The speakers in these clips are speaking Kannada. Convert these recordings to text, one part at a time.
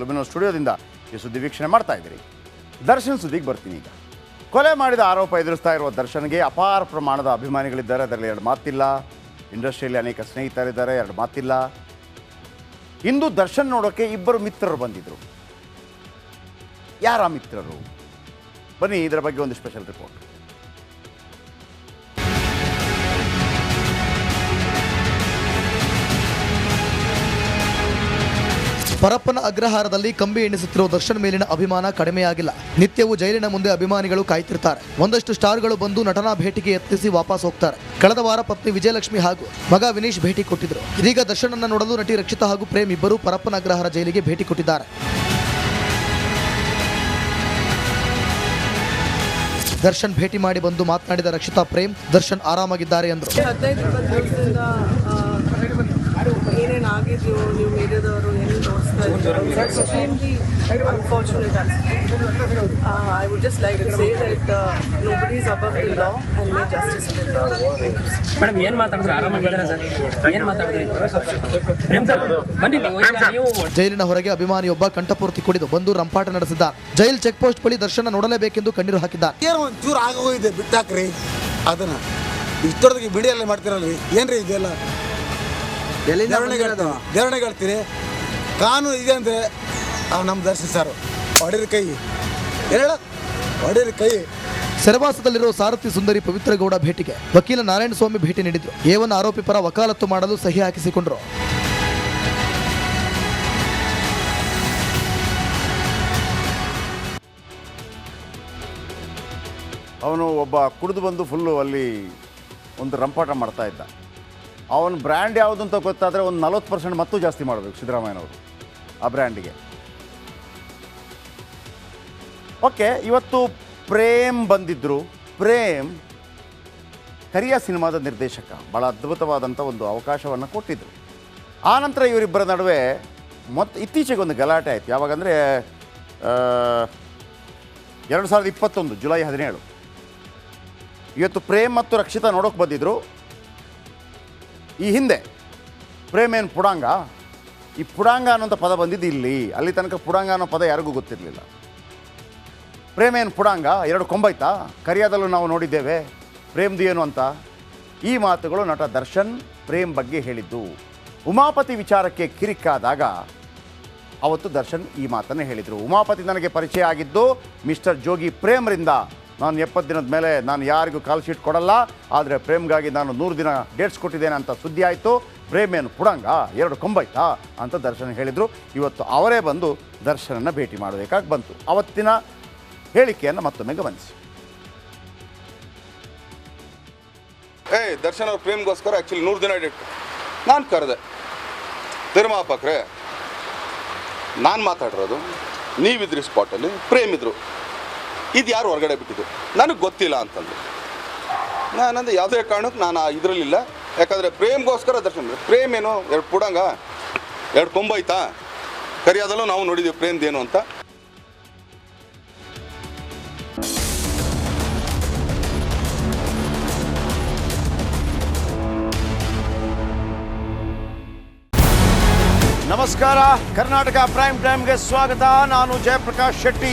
ಲುಬಿನೋ ಸ್ಟುಡಿಯೋದಿಂದ ಈ ಸುದ್ದಿ ವೀಕ್ಷಣೆ ಮಾಡ್ತಾ ಇದ್ದೀರಿ. ದರ್ಶನ್ ಸುದ್ದಿಗೆ ಬರ್ತೀನಿ ಈಗ. ಕೊಲೆ ಮಾಡಿದ ಆರೋಪ ಎದುರಿಸ್ತಾ ಇರುವ ದರ್ಶನ್ಗೆ ಅಪಾರ ಪ್ರಮಾಣದ ಅಭಿಮಾನಿಗಳಿದ್ದಾರೆ. ಅದರಲ್ಲಿ ಎರಡು ಮಾತಿಲ್ಲ. ಇಂಡಸ್ಟ್ರಿಯಲ್ಲಿ ಅನೇಕ ಸ್ನೇಹಿತರಿದ್ದಾರೆ. ಎರಡು ಮಾತಿಲ್ಲ. ಇಂದು ದರ್ಶನ್ ನೋಡೋಕೆ ಇಬ್ಬರು ಮಿತ್ರರು ಬಂದಿದ್ರು. ಯಾರ ಮಿತ್ರರು? ಬನ್ನಿ, ಇದರ ಬಗ್ಗೆ ಒಂದು ಸ್ಪೆಷಲ್ ರಿಪೋರ್ಟ್ ಪರಪ್ಪನ ಅಗ್ರಹಾರದಲ್ಲಿ ಕಂಬಿ ಎಣಿಸುತ್ತಿರುವ ದರ್ಶನ್ ಮೇಲಿನ ಅಭಿಮಾನ ಕಡಿಮೆಯಾಗಿಲ್ಲ. ನಿತ್ಯವೂ ಜೈಲಿನ ಮುಂದೆ ಅಭಿಮಾನಿಗಳು ಕಾಯ್ತಿರ್ತಾರೆ. ಒಂದಷ್ಟು ಸ್ಟಾರ್ಗಳು ಬಂದು ನಟನಾ ಭೇಟಿಗೆ ಯತ್ನಿಸಿ ವಾಪಸ್ ಹೋಗ್ತಾರೆ. ಕಳೆದ ವಾರ ಪತ್ನಿ ವಿಜಯಲಕ್ಷ್ಮಿ ಹಾಗೂ ಮಗ ವಿನೀಶ್ ಭೇಟಿ ಕೊಟ್ಟಿದ್ರು. ಇದೀಗ ದರ್ಶನ್ ನೋಡಲು ನಟಿ ರಕ್ಷಿತಾ ಹಾಗೂ ಪ್ರೇಮ್ ಇಬ್ಬರು ಪರಪ್ಪನ ಅಗ್ರಹಾರ ಜೈಲಿಗೆ ಭೇಟಿ ಕೊಟ್ಟಿದ್ದಾರೆ. ದರ್ಶನ್ ಭೇಟಿ ಮಾಡಿ ಬಂದು ಮಾತನಾಡಿದ ರಕ್ಷಿತಾ, ಪ್ರೇಮ್, ದರ್ಶನ್ ಆರಾಮಾಗಿದ್ದಾರೆ ಎಂದರು ಆಗಿದೆಯೋ ನೀವು ಮೀಡಿಯಾದವರು ಏನು ತೋರಿಸ್ತಾ unfortunate I would just like to say that nobody is above the law and may justice madam ಏನ್ ಮಾತಾಡಿದ್ರು? ಆರಾಮಾಗಿದ್ದಾರೆ ಸರ್? ಏನ್ ಮಾತಾಡಿದ್ರಿ? ಜೈಲಿನ ಹೊರಗೆ ಅಭಿಮಾನಿಯೊಬ್ಬ ಕಂಠಪೂರ್ತಿ ಕುಡಿದು ಬಂದು ರಂಪಾಟ ನಡೆಸಿದ್ದ. ಜೈಲ್ ಚೆಕ್ ಪೋಸ್ಟ್ ಬಳಿ ದರ್ಶನ ನೋಡಲೇಬೇಕೆಂದು ಕಣ್ಣೀರು ಹಾಕಿದ್ದಾರೆ ಏನೋ ಒಂದು ಚೂರು ಆಗೋಗಿದೆ ಬಿಟ್ಟಾಕ್ರಿ. ಅದನ್ನ ಇಷ್ಟೊತ್ತಿಗೆ ಬಿಡಿಯಲ್ಲೇ ಮಾಡ್ತಿರಲ್ರಿ. ಏನ್ರಿ ಇದೆಲ್ಲ? ದೇವರಣೆ ಹೇಳ್ತೀರಿ ಕಾನೂನು ಇದೆ ಅಂದರೆ ನಮ್ಮ ದರ್ಶನ ಸರ್ ಒಡೆಯರ್ ಕೈ. ಹೇಳ. ಒಡೆಯರ್ ಕೈ. ಸೆರೆವಾಸದಲ್ಲಿರುವ ಸಾರಥಿ ಸುಂದರಿ ಪವಿತ್ರ ಗೌಡ ಭೇಟಿಗೆ ವಕೀಲ ನಾರಾಯಣ ಸ್ವಾಮಿ ಭೇಟಿ ನೀಡಿದ್ರು. ಏವನ್ ಆರೋಪಿ ಪರ ವಕಾಲತ್ತು ಮಾಡಲು ಸಹಿ ಹಾಕಿಸಿಕೊಂಡ್ರು. ಅವನು ಒಬ್ಬ ಕುಡಿದು ಬಂದು ಫುಲ್ಲು ಅಲ್ಲಿ ಒಂದು ರಂಪಾಟ ಮಾಡ್ತಾ ಇದ್ದ. ಅವನ ಬ್ರ್ಯಾಂಡ್ ಯಾವುದು ಅಂತ ಗೊತ್ತಾದರೆ ಒಂದು ನಲ್ವತ್ತು ಪರ್ಸೆಂಟ್ ಮತ್ತೂ ಜಾಸ್ತಿ ಮಾಡಬೇಕು ಸಿದ್ದರಾಮಯ್ಯನವರು ಆ ಬ್ರ್ಯಾಂಡಿಗೆ. ಓಕೆ, ಇವತ್ತು ಪ್ರೇಮ್ ಬಂದಿದ್ದರು ಪ್ರೇಮ್ ಕರಿಯ ಸಿನಿಮಾದ ನಿರ್ದೇಶಕ. ಭಾಳ ಅದ್ಭುತವಾದಂಥ ಒಂದು ಅವಕಾಶವನ್ನು ಕೊಟ್ಟಿದ್ದರು ಆನಂತರ ಇವರಿಬ್ಬರ ನಡುವೆ ಮತ್ತು ಇತ್ತೀಚೆಗೆ ಒಂದು ಗಲಾಟೆ ಆಯಿತು. ಯಾವಾಗಂದರೆ ಎರಡು ಸಾವಿರದ ಇಪ್ಪತ್ತೊಂದು ಜುಲೈ ಹದಿನೇಳು. ಇವತ್ತು ಪ್ರೇಮ್ ಮತ್ತು ರಕ್ಷಿತಾ ನೋಡೋಕೆ ಬಂದಿದ್ದರು ಈ ಹಿಂದೆ ಪ್ರೇಮ್ ಏನು ಪುಡಾಂಗ? ಈ ಪುಡಾಂಗ ಅನ್ನೋಂಥ ಪದ ಬಂದಿದ್ದು ಇಲ್ಲಿ. ಅಲ್ಲಿ ತನಕ ಪುಡಾಂಗ ಅನ್ನೋ ಪದ ಯಾರಿಗೂ ಗೊತ್ತಿರಲಿಲ್ಲ. ಪ್ರೇಮ್ ಏನು ಪುಡಾಂಗ? ಎರಡು ಕೊಂಬೈತಾ? ಕರಿಯಾದಲ್ಲೂ ನಾವು ನೋಡಿದ್ದೇವೆ. ಪ್ರೇಮ್ದು ಏನು ಅಂತ? ಈ ಮಾತುಗಳು ನಟ ದರ್ಶನ್ ಪ್ರೇಮ್ ಬಗ್ಗೆ ಹೇಳಿದ್ದು. ಉಮಾಪತಿ ವಿಚಾರಕ್ಕೆ ಕಿರಿಕಾದಾಗ ಅವತ್ತು ದರ್ಶನ್ ಈ ಮಾತನ್ನು ಹೇಳಿದರು. ಉಮಾಪತಿ ನನಗೆ ಪರಿಚಯ ಆಗಿದ್ದು ಮಿಸ್ಟರ್ ಜೋಗಿ ಪ್ರೇಮ್ರಿಂದ ನಾನು ಎಪ್ಪತ್ತು ದಿನದ ಮೇಲೆ ನಾನು ಯಾರಿಗೂ ಕಾಲ್ ಶೀಟ್ ಕೊಡಲ್ಲ, ಆದರೆ ಪ್ರೇಮ್ಗಾಗಿ ನಾನು ನೂರು ದಿನ ಡೇಟ್ಸ್ ಕೊಟ್ಟಿದ್ದೇನೆ ಅಂತ ಸುದ್ದಿ ಆಯಿತು. ಪ್ರೇಮ್ ಏನು ಪುಡಂಗ? ಎರಡು ಕೊಂಬೈತಾ? ಅಂತ ದರ್ಶನ್ ಹೇಳಿದರು. ಇವತ್ತು ಅವರೇ ಬಂದು ದರ್ಶನನ್ನು ಭೇಟಿ ಮಾಡಬೇಕಾಗಿ ಬಂತು. ಅವತ್ತಿನ ಹೇಳಿಕೆಯನ್ನು ಮತ್ತೊಮ್ಮೆ ಗಮನಿಸಿ. ಏಯ್ ದರ್ಶನ್ ಅವ್ರ ಪ್ರೇಮ್ಗೋಸ್ಕರ ಆ್ಯಕ್ಚುಲಿ ನೂರು ದಿನ ಡೇಟ್ ನಾನು ಕರೆದೆ. ತಿರುಮಾಪಕ್ರೆ, ನಾನು ಮಾತಾಡಿರೋದು, ನೀವಿದ್ರಿ ಸ್ಪಾಟಲ್ಲಿ ಪ್ರೇಮ್ ಇದ್ರು. ಇದು ಯಾರು ಹೊರಗಡೆ ಬಿಟ್ಟಿದ್ದು? ನನಗೆ ಗೊತ್ತಿಲ್ಲ ಅಂತಂದು ನಾನಂದು ಯಾವುದೇ ಕಾರಣಕ್ಕೆ ನಾನು ಇದರಲ್ಲಿಲ್ಲ. ಯಾಕಂದರೆ ಪ್ರೇಮ್ಗೋಸ್ಕರ ದರ್ಶನ ಪ್ರೇಮ್ ಏನು? ಎರಡು ಪುಡಂಗ? ಎರಡು ಕೊಂಬೈತಾ? ಕರಿಯಾದಲ್ಲೂ ನಾವು ನೋಡಿದ್ದೀವಿ ಪ್ರೇಮ್ದೇನು ಅಂತ. ನಮಸ್ಕಾರ. ಕರ್ನಾಟಕ ಪ್ರೈಮ್ ಟೈಮ್ಗೆ ಸ್ವಾಗತ. ನಾನು ಜಯಪ್ರಕಾಶ್ ಶೆಟ್ಟಿ.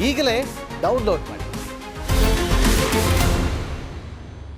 ಈಗಲೇ ಡೌನ್ಲೋಡ್ ಮಾಡಿ.